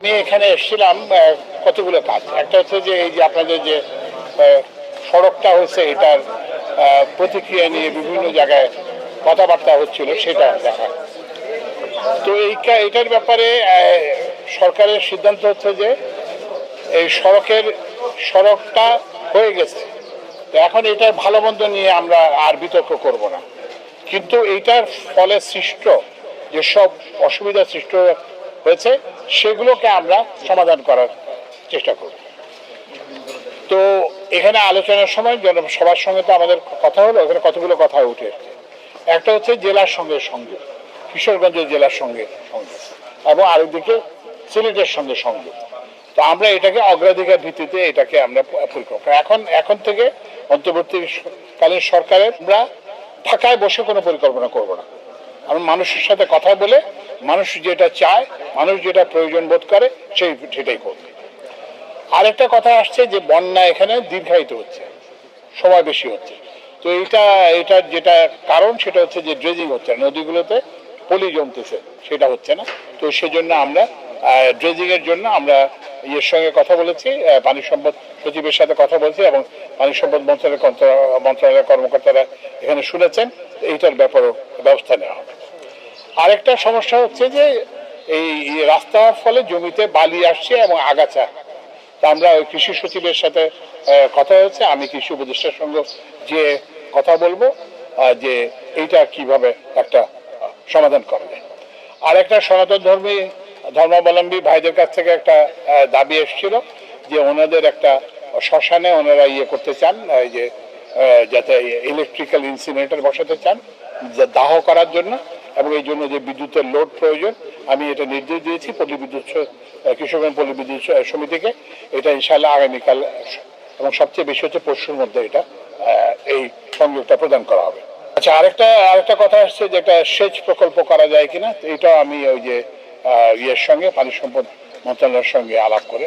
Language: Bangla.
আমি এখানে এসেছিলাম কতগুলো কাজ। একটা হচ্ছে যে, এই যে আপনাদের যে সড়কটা হয়েছে এটার প্রতিক্রিয়া নিয়ে বিভিন্ন জায়গায় কথাবার্তা হচ্ছিল, সেটা দেখা। তো এই এটার ব্যাপারে সরকারের সিদ্ধান্ত হচ্ছে যে, এই সড়কের, সড়কটা হয়ে গেছে। এখন এটার ভালো মন্দ নিয়ে আমরা আর বিতর্ক করব না। কিন্তু এইটার ফলে সৃষ্ট যেসব অসুবিধা সৃষ্ট হয়েছে, সেগুলোকে আমরা সমাধান করার চেষ্টা করব। তো এখানে আলোচনার সময় জন- সবার সঙ্গে তো আমাদের কথা হলো, এখানে কতগুলো কথা উঠে একটা হচ্ছে জেলার সঙ্গে সংযোগ কিশোরগঞ্জ জেলার সঙ্গে সংযোগ এবং আরেকদিকে সিলেটের সঙ্গে সংযোগ তো আমরা এটাকে অগ্রাধিকার ভিত্তিতে এটাকে আমরা পরিকল্পনা এখন এখন থেকে অন্তর্বর্তীকালীন সরকারের, আমরা ঢাকায় বসে কোনো পরিকল্পনা করব না। আমরা মানুষের সাথে কথা বলে মানুষ যেটা চায়, মানুষ যেটা প্রয়োজন বোধ করে, সেই সেটাই করবে। আরেকটা কথা আসছে যে, বন্যা এখানে দীর্ঘায়িত হচ্ছে, সময় বেশি হচ্ছে। তো এটা এটার যেটা কারণ, সেটা হচ্ছে যে ড্রেজিং হচ্ছে না। নদীগুলোতে পলি জমতেছে সেটা হচ্ছে না। তো সেজন্য আমরা ড্রেজিং এর জন্য আমরা ইয়ের সঙ্গে কথা বলেছি পানি সম্পদ সচিবের সাথে কথা বলছি এবং পানি সম্পদ মন্ত্রণালয়ের মন্ত্রণালয়ের কর্মকর্তারা এখানে শুনেছেন, এইটার ব্যাপারেও ব্যবস্থা নেওয়া হবে। আরেকটা সমস্যা হচ্ছে যে এই রাস্তার ফলে জমিতে বালি আসছে এবং আগাছা। তা আমরা কৃষি সচিবের সাথে কথা হয়েছে। আমি কৃষি উপদেষ্টার সঙ্গে যে কথা বলব যে এইটা কীভাবে একটা সমাধান করা যায়। আর একটা সনাতন ধর্মী ধর্মাবলম্বী ভাইদের কাছ থেকে একটা দাবি এসেছিল যে ওনাদের একটা শ্মশানে ওনারা ইয়ে করতে চান এই যে যাতে ইলেকট্রিক্যাল ইনসিনেটর বসাতে চান দাহ করার জন্য। এবং এই জন্য যে বিদ্যুতের লোড প্রয়োজন, আমি এটা নির্দেশ দিয়েছি পল্লী বিদ্যুৎ কৃষকগণ পল্লী বিদ্যুৎ সমিতিকে। এটা ইনশাল্লাহ আগামীকাল, এবং সবচেয়ে বেশি হচ্ছে পরশুর মধ্যে এটা এই সংযোগটা প্রদান করা হবে। আচ্ছা আরেকটা আরেকটা কথা আসছে যে একটা সেচ প্রকল্প করা যায় কিনা এটা আমি ওই যে ইয়ের সঙ্গে, পানি সম্পদ মন্ত্রণালয়ের সঙ্গে আলাপ করে